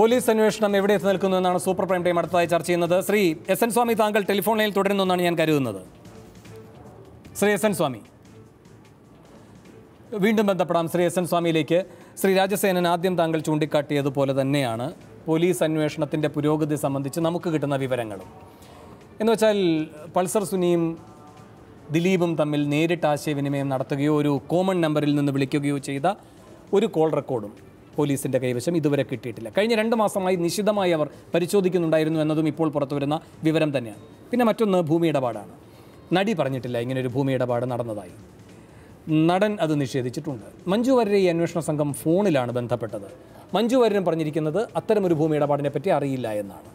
Police അന്വേഷണം എവിടെ എത്തി നിൽക്കുന്നു എന്നാണ് സൂപ്പർ പ്രൈം ടൈം അടുത്തതായി ചർച്ച ചെയ്യുന്നത്. ശ്രീ എസ് എൻ സ്വാമി താങ്കൾ ടെലിഫോൺ ലൈനിൽ തുടരുന്നു എന്നാണ് ഞാൻ കരുതുന്നത്. Shri S N Swami. വീണ്ടും ബന്ധപ്പെടാം ശ്രീ എസ് എൻ സ്വാമിയിലേക്ക്. ശ്രീ രാജസേനൻ ആദ്യം താങ്കൾ ചൂണ്ടിക്കാട്ടിയതുപോലെ തന്നെയാണ് പോലീസ് അന്വേഷണത്തിന്റെ പുരോഗതി സംബന്ധിച്ച് നമുക്ക് കിട്ടുന്ന വിവരങ്ങളും. എന്ന് വെച്ചാൽ പൾസർ സുനിയും ദിലീപും തമ്മിൽ നേരിട്ട് ആശയവിനിമയം നടത്തുകയോ ഒരു കോമൺ നമ്പറിൽ നിന്ന് വിളിക്കുകയോ ചെയ്ത ഒരു കോൾ റെക്കോർഡും പോലീസിന്റെ കൈവശം ഇതുവരെ കിട്ടിയിട്ടില്ല. കഴിഞ്ഞ രണ്ട് മാസമായി നിശിതമായി അവർ പരിശോധിക്കുന്നുണ്ടായിരുന്നു എന്നതും ഇപ്പോൾ പുറത്തു വരുന്ന വിവരം തന്നെയാണ്. പിന്നെ മറ്റൊന്ന് ഭൂമി ഇടപാടാണ്. നടി പറഞ്ഞിട്ടില്ല ഇങ്ങനൊരു ഭൂമി ഇടപാട് നടന്നതായി. നടൻ അത് നിഷേധിച്ചിട്ടുണ്ട്. മഞ്ജു വാര്യരെ ഈ അന്വേഷണ സംഘം ഫോണിലാണ് ബന്ധപ്പെട്ടത്. മഞ്ജു വാര്യരും പറഞ്ഞിരിക്കുന്നത് അത്തരമൊരു ഭൂമി ഇടപാടിനെ പറ്റി അറിയില്ല എന്നാണ്.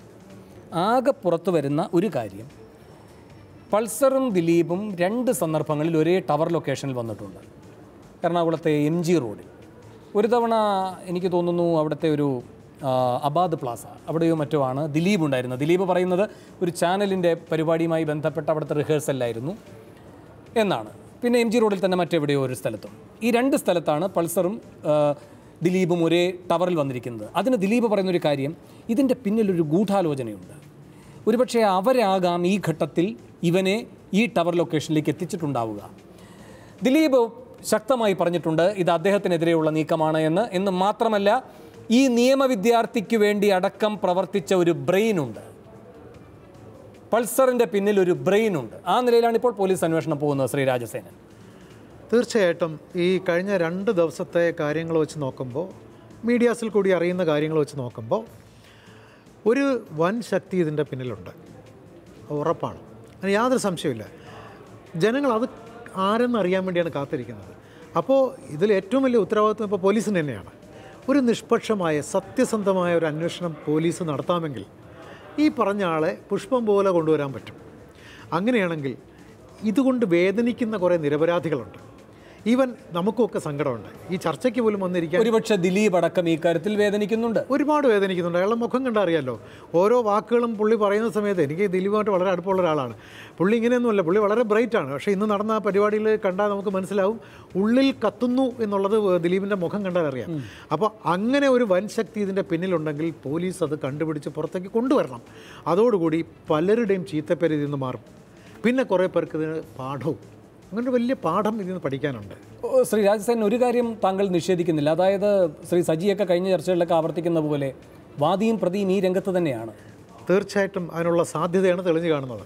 ആകെ പുറത്തു വരുന്ന ഒരു കാര്യം പൾസറും ദിലീപും രണ്ട് സന്ദർഭങ്ങളിൽ ഒരേ ടവർ ലൊക്കേഷനിൽ വന്നിട്ടുണ്ട്. എറണാകുളത്തെ എം ജി റോഡിൽ. ഒരു തവണ എനിക്ക് തോന്നുന്നു അവിടുത്തെ ഒരു അബാദ് പ്ലാസ അവിടെയോ മറ്റോ ആണ് ദിലീപ് ഉണ്ടായിരുന്നത്. ദിലീപ് പറയുന്നത് ഒരു ചാനലിന്റെ പരിപാടിയുമായി ബന്ധപ്പെട്ട അവിടുത്തെ റിഹേഴ്സലായിരുന്നു എന്നാണ്. പിന്നെ എം ജി റോഡിൽ തന്നെ മറ്റെവിടെയോ ഒരു സ്ഥലത്തും. ഈ രണ്ട് സ്ഥലത്താണ് പൾസറും ദിലീപും ഒരേ ടവറിൽ വന്നിരിക്കുന്നത്. അതിന് ദിലീപ് പറയുന്നൊരു കാര്യം ഇതിന്റെ പിന്നിലൊരു ഗൂഢാലോചനയുണ്ട്. ഒരുപക്ഷെ അവരാകാം ഈ ഘട്ടത്തിൽ ഇവനെ ഈ ടവർ ലൊക്കേഷനിലേക്ക് എത്തിച്ചിട്ടുണ്ടാവുക. ദിലീപ് ശക്തമായി പറഞ്ഞിട്ടുണ്ട് ഇത് അദ്ദേഹത്തിനെതിരെയുള്ള നീക്കമാണ് എന്ന്. എന്ന് മാത്രമല്ല ഈ നിയമ വിദ്യാർത്ഥിക്ക് വേണ്ടി അടക്കം പ്രവർത്തിച്ച ഒരു ബ്രെയിൻ ഉണ്ട്. പൾസറിന്റെ പിന്നിൽ ഒരു ബ്രെയിൻ ഉണ്ട്. ആ നിലയിലാണ് ഇപ്പോൾ പോലീസ് അന്വേഷണം പോകുന്നത് ശ്രീ രാജസേനൻ. തീർച്ചയായിട്ടും ഈ കഴിഞ്ഞ രണ്ട് ദിവസത്തെ കാര്യങ്ങൾ വെച്ച് നോക്കുമ്പോൾ മീഡിയാസിൽ കൂടി അറിയുന്ന കാര്യങ്ങൾ വെച്ച് നോക്കുമ്പോൾ ഒരു വൻ ശക്തി ഇതിന്റെ പിന്നിലുണ്ട്. ഉറപ്പാണ്. അതിന് യാതൊരു സംശയമില്ല ജനങ്ങൾ അത് ആരെന്ന് അറിയാൻ വേണ്ടിയാണ് കാത്തിരിക്കുന്നത്. അപ്പോൾ ഇതിൽ ഏറ്റവും വലിയ ഉത്തരവാദിത്വം ഇപ്പോൾ പോലീസിന് തന്നെയാണ്. ഒരു നിഷ്പക്ഷമായ സത്യസന്ധമായ ഒരു അന്വേഷണം പോലീസ് നടത്താമെങ്കിൽ ഈ പറഞ്ഞ ആളെ പുഷ്പം പോലെ കൊണ്ടുവരാൻ പറ്റും. അങ്ങനെയാണെങ്കിൽ ഇതുകൊണ്ട് വേദനിക്കുന്ന കുറേ നിരപരാധികളുണ്ട്. ഈവൻ നമുക്കൊക്കെ സങ്കടമുണ്ട്. ഈ ചർച്ചയ്ക്ക് പോലും വന്നിരിക്കാൻ ഒരുപക്ഷെ ദിലീപ് അടക്കം ഈ കാര്യത്തിൽ വേദനിക്കുന്നുണ്ട്. ഒരുപാട് വേദനിക്കുന്നുണ്ട്. അയാളുടെ മുഖം കണ്ടറിയാലോ. ഓരോ വാക്കുകളും പുള്ളി പറയുന്ന സമയത്ത് എനിക്ക് ദിലീപുമായിട്ട് വളരെ അടുപ്പമുള്ള ഒരാളാണ്. പുള്ളി ഇങ്ങനെയൊന്നുമല്ല. പുള്ളി വളരെ ബ്രൈറ്റ് ആണ്. പക്ഷേ ഇന്ന് നടന്ന ആ പരിപാടിയിൽ കണ്ടാൽ നമുക്ക് മനസ്സിലാവും ഉള്ളിൽ കത്തുന്നു എന്നുള്ളത് ദിലീപിന്റെ മുഖം കണ്ടാൽ അറിയാം. അപ്പോൾ അങ്ങനെ ഒരു വൻ ശക്തി ഇതിന്റെ പിന്നിലുണ്ടെങ്കിൽ പോലീസ് അത് കണ്ടുപിടിച്ച് പുറത്തേക്ക് കൊണ്ടുവരണം. അതോടുകൂടി പലരുടെയും ചീത്തപ്പേര് ഇതിൽ നിന്ന് മാറും. പിന്നെ കുറേ പേർക്ക് ഇതിന് പാഠവും. അങ്ങനെ വലിയ പാഠം ഇതിൽ നിന്ന് പഠിക്കാനുണ്ട്. ശ്രീ രാജസേനൻ ഒരു കാര്യം താങ്കൾ നിഷേധിക്കുന്നില്ല. അതായത് ശ്രീ സജിയൊക്കെ കഴിഞ്ഞ ചർച്ചകളിലൊക്കെ ആവർത്തിക്കുന്ന പോലെ വാദിയും പ്രതിയും ഈ രംഗത്ത് തന്നെയാണ്. തീർച്ചയായിട്ടും അതിനുള്ള സാധ്യതയാണ് തെളിഞ്ഞു കാണുന്നത്.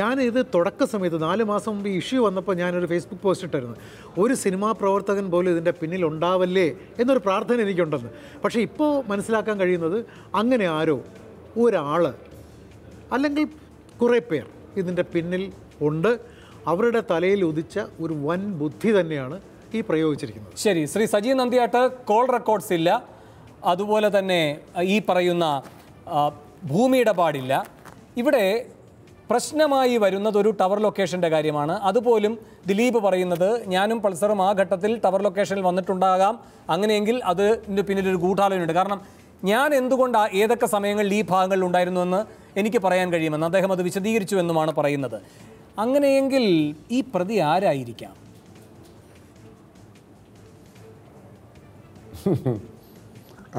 ഞാൻ ഇത് തുടക്ക സമയത്ത് നാല് മാസം മുമ്പ് ഇഷ്യൂ വന്നപ്പോൾ ഞാനൊരു ഫേസ്ബുക്ക് പോസ്റ്റ് ഇട്ടായിരുന്നു ഒരു സിനിമാ പ്രവർത്തകൻ പോലും ഇതിന്റെ പിന്നിൽ ഉണ്ടാവല്ലേ എന്നൊരു പ്രാർത്ഥന എനിക്കുണ്ടെന്ന്. പക്ഷേ ഇപ്പോൾ മനസ്സിലാക്കാൻ കഴിയുന്നത് അങ്ങനെ ആരോ ഒരാൾ അല്ലെങ്കിൽ കുറേ പേർ ഇതിന്റെ പിന്നിൽ ഉണ്ട്. അവരുടെ തലയിൽ ഉദിച്ച ഒരു വൻ ബുദ്ധി തന്നെയാണ് ഈ പ്രയോഗിച്ചിരിക്കുന്നത്. ശരി ശ്രീ സജി നന്ദിയാട്ട് കോൾ റെക്കോർഡ്സ് ഇല്ല. അതുപോലെ തന്നെ ഈ പറയുന്ന ഭൂമിയിടപാടില്ല ഇവിടെ പ്രശ്നമായി വരുന്നത് ഒരു ടവർ ലൊക്കേഷന്റെ കാര്യമാണ്. അതുപോലും ദിലീപ് പറയുന്നത് ഞാനും പൾസറും ആ ഘട്ടത്തിൽ ടവർ ലൊക്കേഷനിൽ വന്നിട്ടുണ്ടാകാം. അങ്ങനെയെങ്കിൽ അതിന്റെ പിന്നിലൊരു ഗൂഢാലോചനയുണ്ട്. കാരണം ഞാൻ എന്തുകൊണ്ട് ഏതൊക്കെ സമയങ്ങളിൽ ഈ ഭാഗങ്ങളിൽ ഉണ്ടായിരുന്നുവെന്ന് എനിക്ക് പറയാൻ കഴിയുമെന്ന് അദ്ദേഹം അത് വിശദീകരിച്ചു എന്നുമാണ് പറയുന്നത്. അങ്ങനെയെങ്കിൽ ഈ പ്രതി ആരായിരിക്കാം?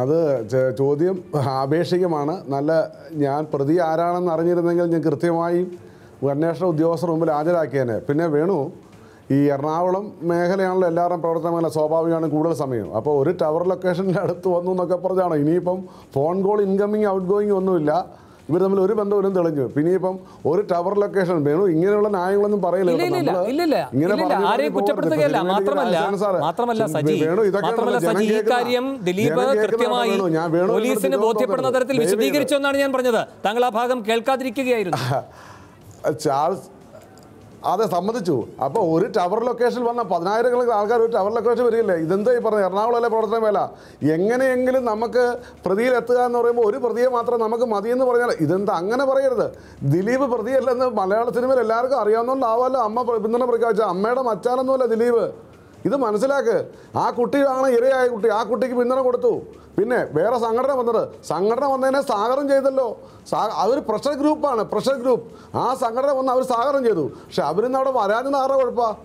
അത് ചോദ്യം ആപേക്ഷികമാണ്. നല്ല ഞാൻ പ്രതി ആരാണെന്ന് അറിഞ്ഞിരുന്നെങ്കിൽ ഞാൻ കൃത്യമായി അന്വേഷണ ഉദ്യോഗസ്ഥർ മുമ്പിൽ ഹാജരാക്കിയേനെ. പിന്നെ വേണു ഈ എറണാകുളം മേഖലയാണല്ലോ എല്ലാവരും പ്രവർത്തന സ്വാഭാവികമാണ് കൂടുതൽ സമയം. അപ്പോൾ ഒരു ടവർ ലൊക്കേഷന്റെ അടുത്ത് വന്നു എന്നൊക്കെ പറഞ്ഞാണോ? ഇനിയിപ്പം phone call incoming outgoing ഒന്നുമില്ല. ഇവർ തമ്മിൽ ഒരു ബന്ധവും തെളിഞ്ഞു. പിന്നെ ഇപ്പം ഒരു ടവർ ലൊക്കേഷൻ വേണു. ഇങ്ങനെയുള്ള ന്യായങ്ങളൊന്നും പറയില്ല ഇല്ല, ഇല്ല, ഇല്ല, ഇല്ല. ഇങ്ങനെ ഇല്ല, ഇല്ല. പറഞ്ഞ് ആരെയും പറഞ്ഞ് കുറ്റപ്പെടുത്തുകയല്ല. മാത്രമല്ല രാജാണ് സജി. വേണു, ഇതൊക്കെയാണല്ലോ മാത്രമല്ല ജനം സജി ഈ കാര്യം ദിലീപ് കൃത്യമായി വേണു. ഞാൻ പോലീസിന് ബോധ്യപ്പെടുന്ന തരത്തിൽ ദയവ് വിശദീകരിച്ചു എന്നാണ് ഞാൻ പറഞ്ഞത്. താങ്കൾ ആ ഭാഗം കേൾക്കാതിരിക്കുകയായിരുന്നു. ചാൾസ് അതെ സമ്മതിച്ചു. അപ്പോൾ ഒരു ടവർ ലൊക്കേഷനിൽ വന്ന പതിനായിരക്കണക്കിന് ആൾക്കാർ ഒരു ടവർ ലൊക്കേഷൻ വരികയില്ലേ? ഇതെന്താ ഈ പറഞ്ഞത്? എറണാകുളമല്ലേ പ്രവർത്തന വേല? എങ്ങനെയെങ്കിലും നമുക്ക് പ്രതിയിൽ എത്തുക എന്ന് പറയുമ്പോൾ ഒരു പ്രതിയെ മാത്രം നമുക്ക് മതിയെന്ന് പറഞ്ഞാൽ ഇതെന്താ അങ്ങനെ പറയരുത്. ദിലീപ് പ്രതിയല്ലെന്ന് മലയാള സിനിമയിൽ എല്ലാവർക്കും അറിയാവുന്നതുകൊണ്ടാവാമല്ലോ അമ്മ പിന്തുണ പ്രഖ്യാപിച്ച അമ്മയുടെ മച്ചാനൊന്നുമല്ല ദിലീപ്. ഇത് മനസ്സിലാക്ക്. ആ കുട്ടിയാണ് ഇരയായ കുട്ടി. ആ കുട്ടിക്ക് പിന്തുണ കൊടുത്തു. പിന്നെ വേറെ സംഘടന വന്നത്. സംഘടന വന്നതിനെ സാഗരം ചെയ്തല്ലോ. അതൊരു പ്രഷർ ഗ്രൂപ്പാണ് പ്രഷർ ഗ്രൂപ്പ് ആ സംഘടന വന്ന് അവർ സാഗരം ചെയ്തു. പക്ഷെ അവരിന്ന് അവിടെ വരാനും ആരുടെ കുഴപ്പമാണ്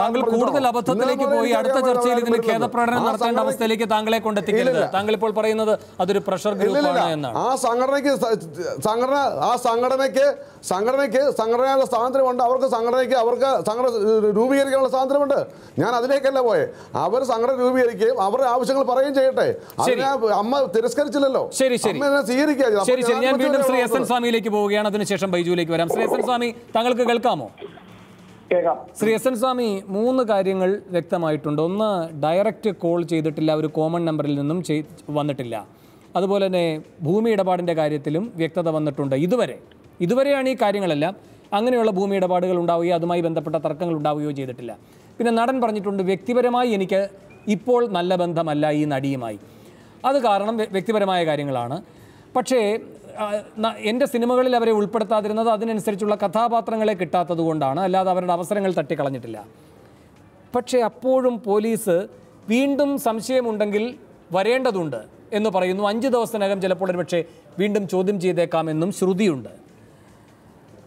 താങ്കൾ കൂടുതൽ അബദ്ധത്തിലേക്ക് പോയി അടുത്ത ചർച്ചയിൽ ഇതിന്. ഖേദപ്രകടനം നടത്തേണ്ട അവസ്ഥയിലേക്ക് താങ്കളെ കൊണ്ടെത്തിക്കരുത്. താങ്കൾ ഇപ്പോൾ പറയുന്നത് അതൊരു പ്രഷർ ഗ്രൂപ്പാണ് എന്നാണ്. ആ സംഘടനയ്ക്ക് സംഘടന ആ സംഘടനയ്ക്ക് സംഘടനയ്ക്ക് സംഘടനയുടെ സ്വാതന്ത്ര്യമുണ്ട്. അവർക്ക് സംഘടനയ്ക്ക് അവർക്ക് സംഘടന രൂപീകരിക്കാനുള്ള സ്വാതന്ത്ര്യമുണ്ട്. ഞാൻ അതിലേക്കല്ല പോയെ. അവർ സംഘടന രൂപീകരിക്കുകയും അവരുടെ ആവശ്യങ്ങൾ പറയുകയും ചെയ്യട്ടെ. അതിനെ അമ്മ തിരസ്കരിച്ചില്ലല്ലോ. ശരി ശരി. സ്വീകരിക്കുക ശരി ശരി. ഞാൻ വീണ്ടും ശ്രീ എസ് എൻ സ്വാമിയിലേക്ക് പോവുകയാണ്. അതിനുശേഷം ബൈജുവിലേക്ക് വരാം. ശ്രീ എസ് എൻ സ്വാമി താങ്കൾക്ക് കേൾക്കാമോ? കേൾക്കാം. ശ്രീ എസ് എൻ സ്വാമി മൂന്ന് കാര്യങ്ങൾ വ്യക്തമായിട്ടുണ്ട്. ഒന്ന് ഡയറക്റ്റ് കോൾ ചെയ്തിട്ടില്ല ഒരു കോമൺ നമ്പറിൽ നിന്നും വന്നിട്ടില്ല. അതുപോലെ തന്നെ ഭൂമി ഇടപാടിന്റെ കാര്യത്തിലും വ്യക്തത വന്നിട്ടുണ്ട്. ഇതുവരെ ഇതുവരെയാണ് ഈ കാര്യങ്ങളെല്ലാം. അങ്ങനെയുള്ള ഭൂമി ഇടപാടുകൾ ഉണ്ടാവുകയോ അതുമായി ബന്ധപ്പെട്ട തർക്കങ്ങൾ ഉണ്ടാവുകയോ ചെയ്തിട്ടില്ല. പിന്നെ നടൻ പറഞ്ഞിട്ടുണ്ട് വ്യക്തിപരമായി എനിക്ക് ഇപ്പോൾ നല്ല ബന്ധമല്ല ഈ നടിയുമായി. അത് കാരണം വ്യക്തിപരമായ കാര്യങ്ങളാണ്. പക്ഷേ എന്റെ സിനിമകളിൽ അവരെ ഉൾപ്പെടുത്താതിരുന്നത് അതിനനുസരിച്ചുള്ള കഥാപാത്രങ്ങളെ കിട്ടാത്തത് കൊണ്ടാണ്. അല്ലാതെ അവരുടെ അവസരങ്ങൾ തട്ടിക്കളഞ്ഞിട്ടില്ല. പക്ഷേ അപ്പോഴും പോലീസ് വീണ്ടും സംശയമുണ്ടെങ്കിൽ വരേണ്ടതുണ്ട് എന്ന് പറയുന്നു. അഞ്ച് ദിവസത്തിനകം ചിലപ്പോൾ ഒരുപക്ഷെ വീണ്ടും ചോദ്യം ചെയ്തേക്കാമെന്നും ശ്രുതിയുണ്ട്.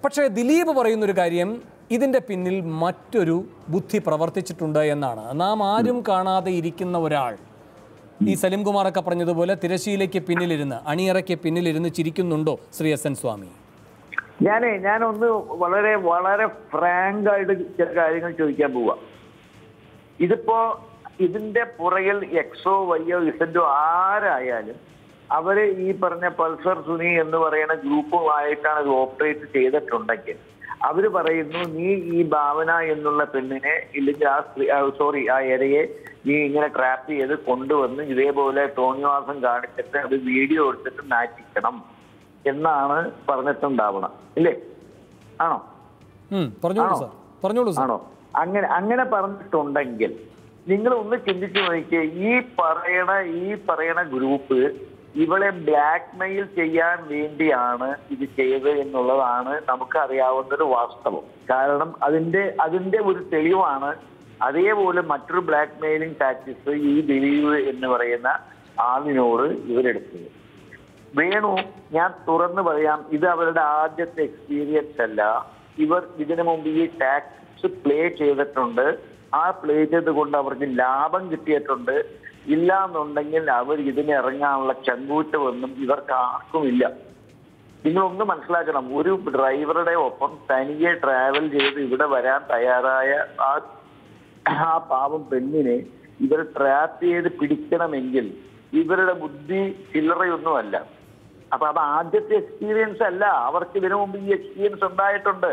പക്ഷേ ദിലീപ് പറയുന്നൊരു കാര്യം ഇതിന്റെ പിന്നിൽ മറ്റൊരു ബുദ്ധി പ്രവർത്തിച്ചിട്ടുണ്ട് എന്നാണ്. നാം ആരും കാണാതെ ഇരിക്കുന്ന ഒരാൾ ഈ സലീംകുമാറൊക്കെ പറഞ്ഞതുപോലെ തിരശ്ശീലയ്ക്ക് പിന്നിലിരുന്ന് അണിയറയ്ക്ക് പിന്നിലിരുന്ന് ചിരിക്കുന്നുണ്ടോ ശ്രീ എസ് എൻ സ്വാമി? ഞാനേ ഞാനൊന്ന് വളരെ വളരെ ഫ്രാങ്ക് ആയിട്ട് ചില കാര്യങ്ങൾ ചോദിക്കാൻ പോവാ. ഇതിപ്പോ ഇതിന്റെ പുറകിൽ എക്സോ വൈയോ ഇസന്റോ ആരായാലും അവർ ഈ പറഞ്ഞ പൾസർ സുനി എന്ന് പറയുന്ന ഗ്രൂപ്പുമായിട്ടാണ് ഇത് ഓപ്പറേറ്റ് ചെയ്തിട്ടുണ്ടെങ്കിൽ അവർ പറയുന്നു നീ ഈ ഭാവന എന്നുള്ള പെണ്ണിനെ ഇല്ലെങ്കിൽ ആ സ്ത്രീ സോറി ആ ഇരയെ നീ ഇങ്ങനെ ട്രാപ്പ് ചെയ്ത് കൊണ്ടുവന്ന് ഇതേപോലെ തോന്നിവാസം കാണിച്ചിട്ട് അത് വീഡിയോ എടുത്തിട്ട് നാറ്റിക്കണം എന്നാണ് പറഞ്ഞിട്ടുണ്ടാവണം. ഇല്ലേ? ആണോ? പറഞ്ഞോളൂ ആണോ? അങ്ങനെ അങ്ങനെ പറഞ്ഞിട്ടുണ്ടെങ്കിൽ നിങ്ങൾ ഒന്ന് ചിന്തിച്ചു നോക്കിയേ ഈ പറയണ ഈ പറയണ ഗ്രൂപ്പ് ഇവളെ ബ്ലാക്ക്മെയിൽ ചെയ്യാൻ വേണ്ടിയാണ് ഇത് ചെയ്തത് എന്നുള്ളതാണ് നമുക്ക് അറിയാവുന്ന ഒരു വാസ്തവം. കാരണം അതിന്റെ അതിന്റെ ഒരു തെളിവാണ് അതേപോലെ മറ്റൊരു ബ്ലാക്ക്മെയിലിംഗ് ടാക്ടിക്സ് ഈ ദിലീപ് എന്ന് പറയുന്ന ആളിനോട് ഇവരെടുത്തത്. വേണു ഞാൻ തുറന്നു പറയാം ഇത് അവരുടെ ആദ്യത്തെ എക്സ്പീരിയൻസ് അല്ല. ഇവർ ഇതിനു മുമ്പ് ഈ ടാക്സ് പ്ലേ ചെയ്തിട്ടുണ്ട്. ആ പ്ലേ ചെയ്തുകൊണ്ട് അവർക്ക് ലാഭം കിട്ടിയിട്ടുണ്ട്. ഇല്ല എന്നുണ്ടെങ്കിൽ അവർ ഇതിന് ഇറങ്ങാനുള്ള ചങ്കൂറ്റമൊന്നും ഇവർക്ക് ആർക്കുമില്ല നിങ്ങളൊന്ന് മനസ്സിലാക്കണം ഒരു ഡ്രൈവറുടെ ഒപ്പം തനിയെ ട്രാവൽ ചെയ്ത് ഇവിടെ വരാൻ തയ്യാറായ ആ ആ പാവം പെണ്ണിനെ ഇവർ ട്രാപ്പ് ചെയ്ത് പിടിക്കണമെങ്കിൽ ഇവരുടെ ബുദ്ധി ചില്ലറയൊന്നുമല്ല. അപ്പൊ അത് ആദ്യത്തെ എക്സ്പീരിയൻസ് അല്ല. അവർക്ക് ഇതിനു മുമ്പ് ഈ എക്സ്പീരിയൻസ് ഉണ്ടായിട്ടുണ്ട്.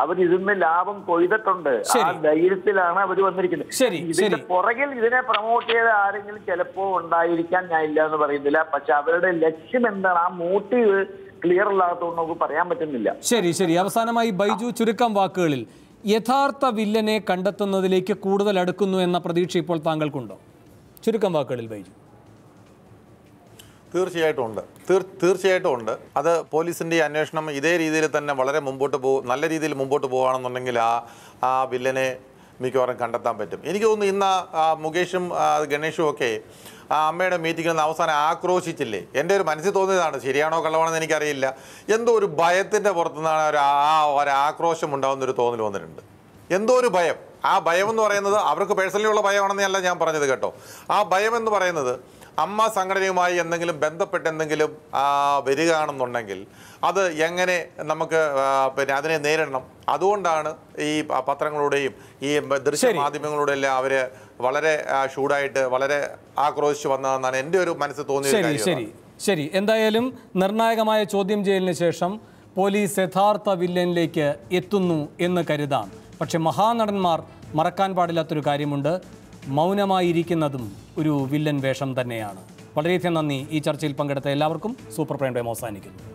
അവർ ഇതിന്ന് ലാഭം കൊയ്തിട്ടുണ്ട്. ആ. ധൈര്യത്തിലാണ് അവർ വന്നിരിക്കുന്നത്. ഇതിന്റെ. പുറകിൽ ഇതിനെ പ്രൊമോട്ട് ചെയ്ത ആരെങ്കിലും ചിലപ്പോ ഉണ്ടായിരിക്കാൻ ഞാൻ ഇല്ല എന്ന് പറയുന്നില്ല. പക്ഷെ അവരുടെ ലക്ഷ്യം എന്താണ്? ആ മോട്ടീവ് ക്ലിയർ അല്ലാത്തതുകൊണ്ട് നമുക്ക് പറയാൻ പറ്റുന്നില്ല. ശരി ശരി. അവസാനമായി ബൈജു ചുരുക്കം വാക്കുകളിൽ യഥാർത്ഥ വില്ലനെ കണ്ടെത്തുന്നതിലേക്ക് കൂടുതൽ അടുക്കുന്നു എന്ന പ്രതീക്ഷ ഇപ്പോൾ താങ്കൾക്കുണ്ടോ? ചുരുക്കം വാക്കുകളിൽ ബൈജു. തീർച്ചയായിട്ടും ഉണ്ട്. തീർ തീർച്ചയായിട്ടും ഉണ്ട്. അത് പോലീസിന്റെ അന്വേഷണം ഇതേ രീതിയിൽ തന്നെ വളരെ മുമ്പോട്ട് പോകും നല്ല രീതിയിൽ മുമ്പോട്ട് പോകുകയാണെന്നുണ്ടെങ്കിൽ ആ ആ വില്ലനെ മിക്കവാറും കണ്ടെത്താൻ പറ്റും. എനിക്ക് തോന്നുന്നു ഇന്ന് മുകേഷും ഗണേഷും ഒക്കെ ആ അമ്മയുടെ മീറ്റിങ്ങിൽ നിന്ന് അവസാനം ആക്രോശിച്ചില്ലേ? എന്റെ ഒരു മനസ്സിൽ തോന്നിയതാണ് ശരിയാണോ കള്ളമാണെന്ന് എനിക്കറിയില്ല. എന്തോ ഒരു ഭയത്തിന്റെ പുറത്തുനിന്നാണ് ഒരു ആ ഒരു ആക്രോശം ഉണ്ടാകുന്ന ഒരു തോന്നൽ വന്നിട്ടുണ്ട്. എന്തോ ഒരു ഭയം. ആ ഭയം എന്ന് പറയുന്നത് അവർക്ക് പേഴ്സണലി ഉള്ള ഭയമാണെന്നല്ല ഞാൻ പറഞ്ഞത് കേട്ടോ. ആ ഭയം എന്ന് പറയുന്നത് അമ്മ സംഘടനയുമായി എന്തെങ്കിലും ബന്ധപ്പെട്ട് എന്തെങ്കിലും വരികയാണെന്നുണ്ടെങ്കിൽ അത് എങ്ങനെ നമുക്ക് പിന്നെ അതിനെ നേരിടണം. അതുകൊണ്ടാണ് ഈ പത്രങ്ങളുടെയും ഈ ദൃശ്യ ശരി. എല്ലാം അവർ വളരെ ഷൂഡായിട്ട് ഷൂടായിട്ട് വളരെ ആക്രോശിച്ചു വന്നതെന്നാണ് എന്റെ ഒരു മനസ്സ് തോന്നിയത് ശരി ശരി. എന്തായാലും നിർണായകമായ ചോദ്യം ചെയ്യലിന് ശേഷം പോലീസ് യഥാർത്ഥ വില്ലനിലേക്ക് എത്തുന്നു എന്ന് കരുതാം. പക്ഷെ മഹാനടന്മാർ മറക്കാൻ പാടില്ലാത്തൊരു കാര്യമുണ്ട്. മൗനമായിരിക്കുന്നതും ഒരു വില്ലൻ വേഷം തന്നെയാണ്. വളരെയധികം നന്ദി ഈ ചർച്ചയിൽ പങ്കെടുത്ത എല്ലാവർക്കും സൂപ്പർ പ്രൈം അവസാനിക്കുന്നു.